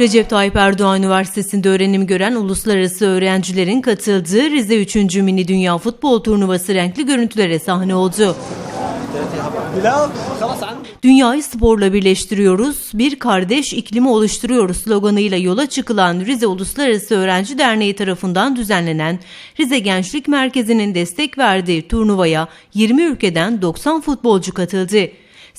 Recep Tayyip Erdoğan Üniversitesi'nde öğrenim gören uluslararası öğrencilerin katıldığı Rize 3. Mini Dünya Futbol Turnuvası renkli görüntülere sahne oldu. Dünyayı sporla birleştiriyoruz, bir kardeş iklimi oluşturuyoruz sloganıyla yola çıkılan Rize Uluslararası Öğrenci Derneği tarafından düzenlenen Rize Gençlik Merkezi'nin destek verdiği turnuvaya 20 ülkeden 90 futbolcu katıldı.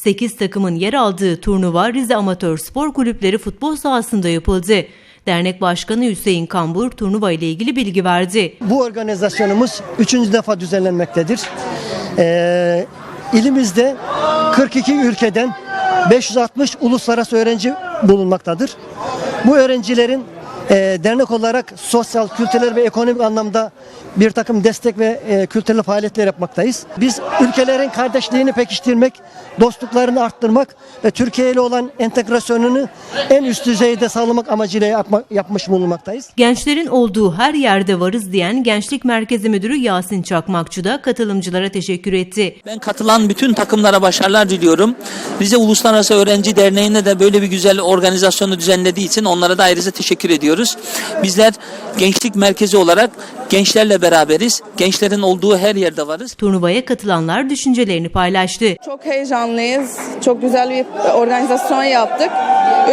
8 takımın yer aldığı turnuva Rize Amatör Spor Kulüpleri futbol sahasında yapıldı. Dernek Başkanı Hüseyin Kambur turnuva ile ilgili bilgi verdi. Bu organizasyonumuz üçüncü defa düzenlenmektedir. Ee, ilimizde 42 ülkeden 560 uluslararası öğrenci bulunmaktadır. Bu öğrencilerin e, dernek olarak sosyal, kültürel ve ekonomik anlamda bir takım destek ve e, kültürel faaliyetler yapmaktayız. Biz ülkelerin kardeşliğini pekiştirmek, dostluklarını arttırmak ve Türkiye ile olan entegrasyonunu en üst düzeyde sağlamak amacıyla yapma- yapmış bulunmaktayız. Gençlerin olduğu her yerde varız diyen Gençlik Merkezi Müdürü Yasin Çakmakçı da katılımcılara teşekkür etti. Ben katılan bütün takımlara başarılar diliyorum. Rize Uluslararası Öğrenci Derneği'ne de böyle bir güzel organizasyonu düzenlediği için onlara da ayrıca teşekkür ediyoruz. Bizler gençlik merkezi olarak gençlerle beraberiz. Gençlerin olduğu her yerde varız. Turnuvaya katılanlar düşüncelerini paylaştı. Çok heyecanlıyız. Çok güzel bir organizasyon yaptık.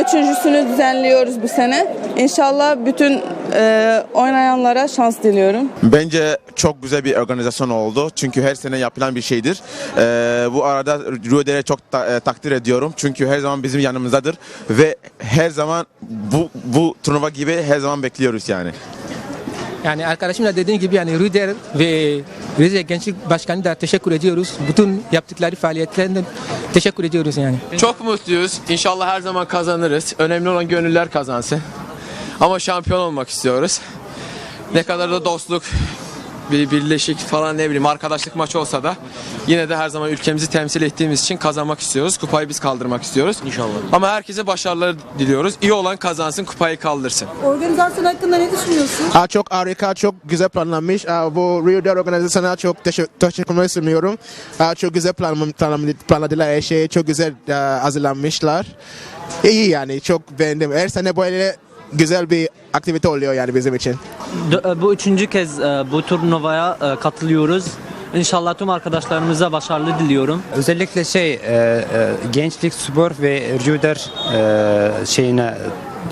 Üçüncüsünü düzenliyoruz bu sene. İnşallah bütün e, oynayanlara şans diliyorum. Bence çok güzel bir organizasyon oldu. Çünkü her sene yapılan bir şeydir. Ee, bu arada Rüeder'e çok ta- e, takdir ediyorum. Çünkü her zaman bizim yanımızdadır. Ve her zaman bu, bu turnuva gibi her zaman bekliyoruz yani. Yani arkadaşım da dediğim gibi yani Rüder ve Rize Gençlik Başkanı da teşekkür ediyoruz. Bütün yaptıkları faaliyetlerinden teşekkür ediyoruz yani. Çok mutluyuz. İnşallah her zaman kazanırız. Önemli olan gönüller kazansın. Ama şampiyon olmak istiyoruz. Ne kadar da dostluk, bir birleşik falan ne bileyim arkadaşlık maçı olsa da yine de her zaman ülkemizi temsil ettiğimiz için kazanmak istiyoruz. Kupayı biz kaldırmak istiyoruz. İnşallah. Ama herkese başarılar diliyoruz. İyi olan kazansın, kupayı kaldırsın. Organizasyon hakkında ne düşünüyorsun? Aa, çok harika, çok güzel planlanmış. Aa, bu Rio de organizasyona çok teşe- teşekkür sunuyorum. Aa, çok güzel plan, plan, planladılar her şeyi, çok güzel aa, hazırlanmışlar. İyi yani, çok beğendim. Her sene böyle güzel bir aktivite oluyor yani bizim için. D- Bu üçüncü kez e, bu turnuvaya e, katılıyoruz. İnşallah tüm arkadaşlarımıza başarılı diliyorum. Özellikle şey e, e, gençlik spor ve Rüder e, şeyine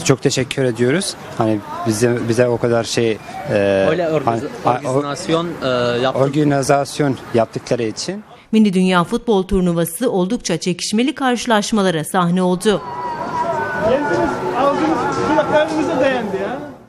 çok teşekkür ediyoruz. Hani bize bize o kadar şey e, Öyle hani- organiz- organizasyon e, yaptık. organizasyon yaptıkları için Mini Dünya Futbol Turnuvası oldukça çekişmeli karşılaşmalara sahne oldu. Aldınız, kulaklarınıza dayandı ya.